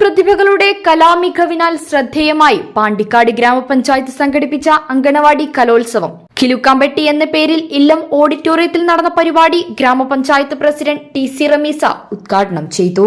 പ്രതിഭകളുടെ കലാമികവിനാൽ ശ്രദ്ധേയമായി പാണ്ടിക്കാട് ഗ്രാമപഞ്ചായത്ത് സംഘടിപ്പിച്ച അങ്കണവാടി കലോത്സവം. കിലുക്കാമ്പെട്ടി എന്ന പേരിൽ ഇല്ലം ഓഡിറ്റോറിയത്തിൽ നടന്ന പരിപാടി ഗ്രാമപഞ്ചായത്ത് പ്രസിഡന്റ് ടി സി റമീസ ഉദ്ഘാടനം ചെയ്തു.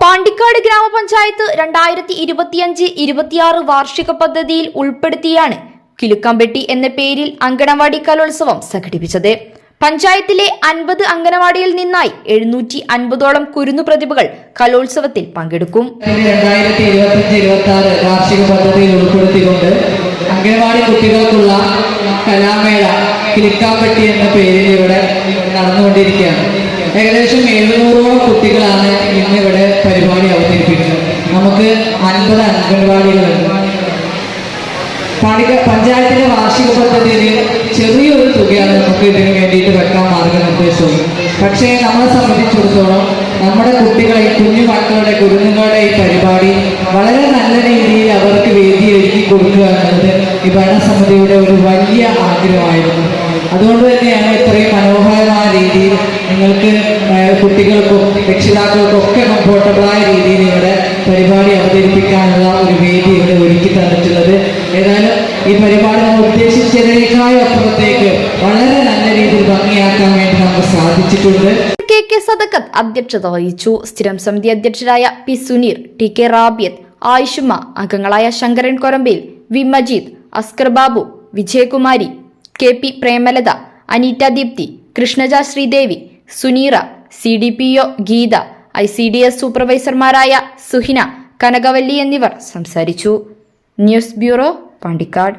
പാണ്ടിക്കാട് ഗ്രാമപഞ്ചായത്ത് രണ്ടായിരത്തി ഇരുപത്തിയഞ്ച് ഇരുപത്തിയാറ് വാർഷിക പദ്ധതിയിൽ ഉൾപ്പെടുത്തിയാണ് കിലുക്കാമ്പെട്ടി എന്ന പേരിൽ അങ്കണവാടി കലോത്സവം സംഘടിപ്പിച്ചത്. പഞ്ചായത്തിലെ അൻപത് അങ്കണവാടിയിൽ നിന്നായി എഴുന്നൂറ്റി അൻപതോളം കുരുന്നു പ്രതിഭകൾ കലോത്സവത്തിൽ പങ്കെടുക്കും. രണ്ടായിരത്തി ഇരുപത്തഞ്ച് ഇരുപത്തി ആറ് വാർഷിക പദ്ധതിയിൽ ഉൾപ്പെടുത്തിക്കൊണ്ട് അംഗനവാടി കുട്ടികൾക്കുള്ള കലാമേള കിളിക്കാമ്പട്ടി എന്ന പേരിൽ ഇവിടെ നടന്നുകൊണ്ടിരിക്കുകയാണ്. ഏകദേശം എഴുന്നൂറോളം കുട്ടികളാണ് ഇന്ന് ഇവിടെ പരിപാടി അവതരിപ്പിക്കുന്നത്. നമുക്ക് അൻപത് അംഗൻവാടികളുണ്ട്. പണിക പഞ്ചായത്തിന്റെ വാർഷിക പദ്ധതിയിൽ ചെറിയൊരു തുകയാണ് നമുക്ക് ഇതിന് വേണ്ടിയിട്ട് വെക്കാൻ മാർഗനിർദ്ദേശവും പക്ഷേ നമ്മളെ സംബന്ധിച്ചിടത്തോളം നമ്മുടെ കുട്ടികളെ കുഞ്ഞു മക്കളുടെ കുരുന്നുകളുടെ ഈ പരിപാടി വളരെ നല്ല രീതിയിൽ അവർക്ക് വേദി ഒരുക്കി കൊടുക്കുക എന്നത് ഈ ഭരണസമിതിയുടെ ഒരു വലിയ ആഗ്രഹമായിരുന്നു. അതുകൊണ്ട് തന്നെയാണ് ഇത്രയും മനോഹരമായ രീതിയിൽ നിങ്ങൾക്ക് കുട്ടികൾക്കും രക്ഷിതാക്കൾക്കും ഒക്കെ കംഫോർട്ടബിളായ രീതിയിൽ ഇവിടെ പരിപാടി അവതരിപ്പിക്കാനുള്ള ഒരു വേദി ഇവിടെ ഒരുക്കി തന്നിട്ടുള്ളത്. ഏതായാലും ഈ പരിപാടി നമ്മൾ ഉദ്ദേശിച്ചതിനേക്കാളും അപ്പുറത്തേക്ക് വളരെ നല്ല രീതിയിൽ ഭംഗിയാക്കാൻ വേണ്ടി നമുക്ക് സാധിച്ചിട്ടുണ്ട്. കെ കെ സദക്കത്ത് അധ്യക്ഷത വഹിച്ചു. സ്ഥിരം സമിതി അധ്യക്ഷരായ P Suneer T K Rabiyath Ayishumma അംഗങ്ങളായ Sankaran Korambayil V Majeed Askar Babu Vijayakumari K P Premalatha Aneeta Deepthi Krishnaja Sreedevi Suneera C D P O Geetha I C D S സൂപ്പർവൈസർമാരായ Suhina Kanakavalli എന്നിവർ സംസാരിച്ചു. News bureau Pandikkad.